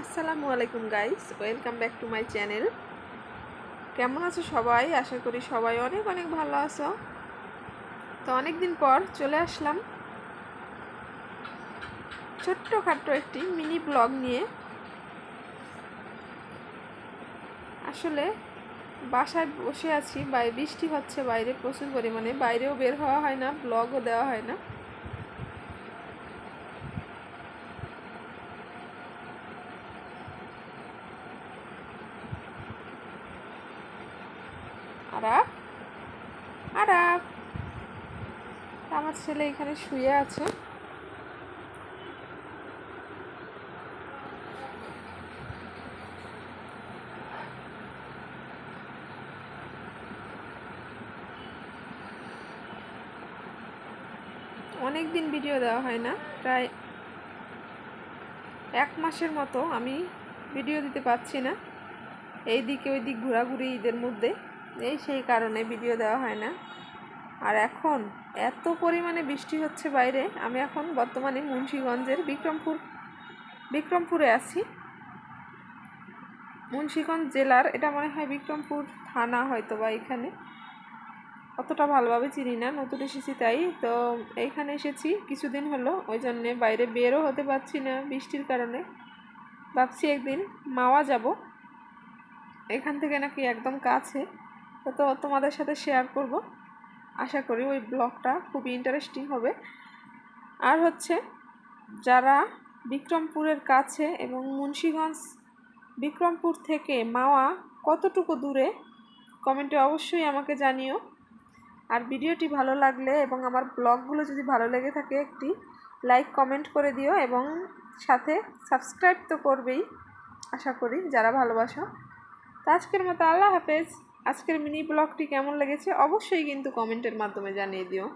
আসসালামু আলাইকুম guys welcome back to my channel কেমন আছো সবাই? আশা করি সবাই অনেক অনেক ভালো আছো। তো অনেক দিন পর চলে আসলাম ছোট্টখাট্ট একটি মিনি ব্লগ নিয়ে। আসলে বাসায় বসে আছি বাইরে বৃষ্টি হচ্ছে বাইরে প্রচুর পরিমাণে। বাইরেও বের হওয়া হয় না ব্লগও দেওয়া হয় না। আরাপ আরাপ আমার ছেলে এখানে শুয়ে আছে। অনেক দিন ভিডিও দেওয়া হয় না, প্রায় এক মাসের মতো আমি ভিডিও দিতে পারছি না। এই দিকে ওই দিক ঘোরাঘুরি ঈদের মধ্যে। এই সেই কারণে ভিডিও দেওয়া হয় না। আর এখন এত পরিমাণে বৃষ্টি হচ্ছে বাইরে, আমি এখন বর্তমানে মুন্সীগঞ্জের বিক্রমপুর, বিক্রমপুরে আছি। মুন্সীগঞ্জ জেলার, এটা মনে হয় বিক্রমপুর থানা হয়তো বা এখানে। অতটা ভালোভাবে চিনি না, নতুন এসেছি তাই। তো এইখানে এসেছি, কিছুদিন হলো, ওই জন্যে বাইরে বেরও হতে পারছি না বৃষ্টির কারণে। ভাবছি একদিন মাওয়া যাব। এখান থেকে নাকি একদম কাছে। তো তোমাদের সাথে শেয়ার করব। আশা করি ওই ব্লগটা খুবই ইন্টারেস্টিং হবে। আর হচ্ছে, যারা বিক্রমপুরের কাছে এবং মুন্সীগঞ্জ বিক্রমপুর থেকে মাওয়া কতটুকু দূরে, কমেন্টে অবশ্যই আমাকে জানিও। আর ভিডিওটি ভালো লাগলে এবং আমার ব্লগগুলো যদি ভালো লেগে থাকে একটি লাইক কমেন্ট করে দিও এবং সাথে সাবস্ক্রাইব তো করবেই, আশা করি, যারা ভালোবাসো। তো আজকের মতো আল্লাহ হাফেজ। আজকের মিনি ব্লগটি কেমন লেগেছে অবশ্যই কিন্তু কমেন্টের মাধ্যমে জানিয়ে দিও।